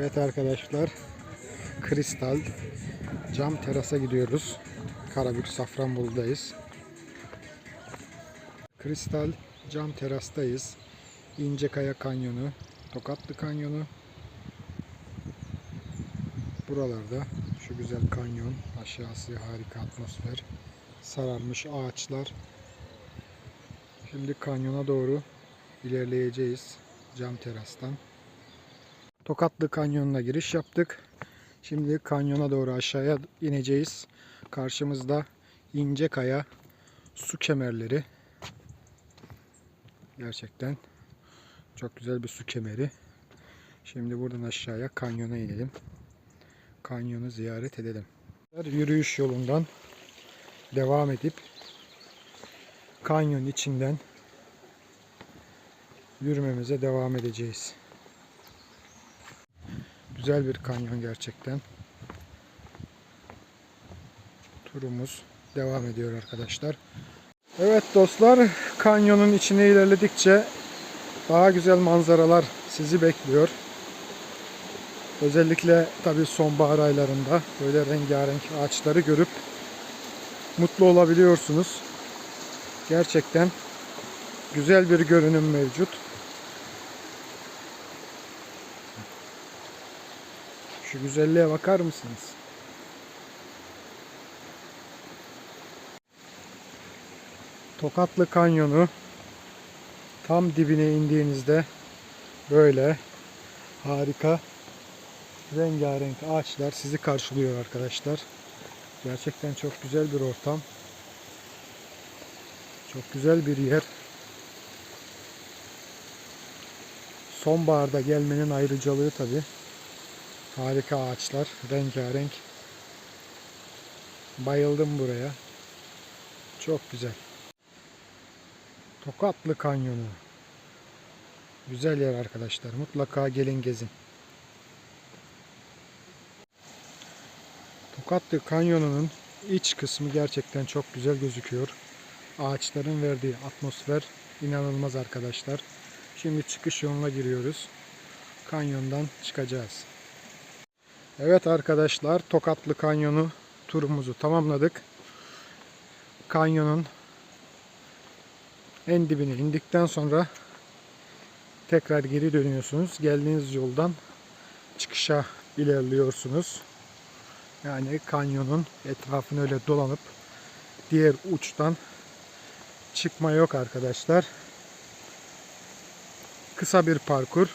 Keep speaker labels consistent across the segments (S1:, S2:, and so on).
S1: Evet arkadaşlar, Kristal cam terasa gidiyoruz. Karabük Safranbolu'dayız. Kristal cam terastayız. İncekaya Kanyonu, Tokatlı Kanyonu. Buralarda şu güzel kanyon, aşağısı harika atmosfer, sararmış ağaçlar. Şimdi kanyona doğru ilerleyeceğiz cam terastan. Tokatlı Kanyonu'na giriş yaptık. Şimdi kanyona doğru aşağıya ineceğiz. Karşımızda İncekaya su kemerleri. Gerçekten çok güzel bir su kemeri. Şimdi buradan aşağıya kanyona inelim. Kanyonu ziyaret edelim. Yürüyüş yolundan devam edip kanyon içinden yürümemize devam edeceğiz. Güzel bir kanyon gerçekten. Turumuz devam ediyor arkadaşlar. Evet dostlar, kanyonun içine ilerledikçe daha güzel manzaralar sizi bekliyor. Özellikle tabi sonbahar aylarında böyle rengarenk ağaçları görüp mutlu olabiliyorsunuz. Gerçekten güzel bir görünüm mevcut. Şu güzelliğe bakar mısınız? Tokatlı Kanyonu tam dibine indiğinizde böyle harika rengarenk ağaçlar sizi karşılıyor arkadaşlar. Gerçekten çok güzel bir ortam. Çok güzel bir yer. Sonbaharda gelmenin ayrıcalığı tabi. Harika ağaçlar, rengarenk. Bayıldım buraya. Çok güzel. Tokatlı Kanyonu. Güzel yer arkadaşlar. Mutlaka gelin gezin. Tokatlı Kanyonu'nun iç kısmı gerçekten çok güzel gözüküyor. Ağaçların verdiği atmosfer inanılmaz arkadaşlar. Şimdi çıkış yoluna giriyoruz. Kanyondan çıkacağız. Evet arkadaşlar Tokatlı Kanyonu turumuzu tamamladık. Kanyonun en dibine indikten sonra tekrar geri dönüyorsunuz. Geldiğiniz yoldan çıkışa ilerliyorsunuz. Yani kanyonun etrafını öyle dolanıp diğer uçtan çıkma yok arkadaşlar. Kısa bir parkur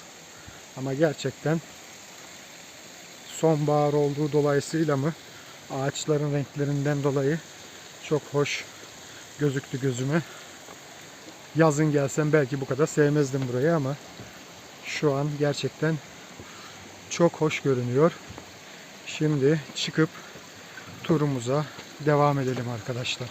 S1: ama gerçekten sonbahar olduğu dolayısıyla mı ağaçların renklerinden dolayı çok hoş gözüktü gözüme. Yazın gelsem belki bu kadar sevmezdim burayı ama şu an gerçekten çok hoş görünüyor. Şimdi çıkıp turumuza devam edelim arkadaşlar.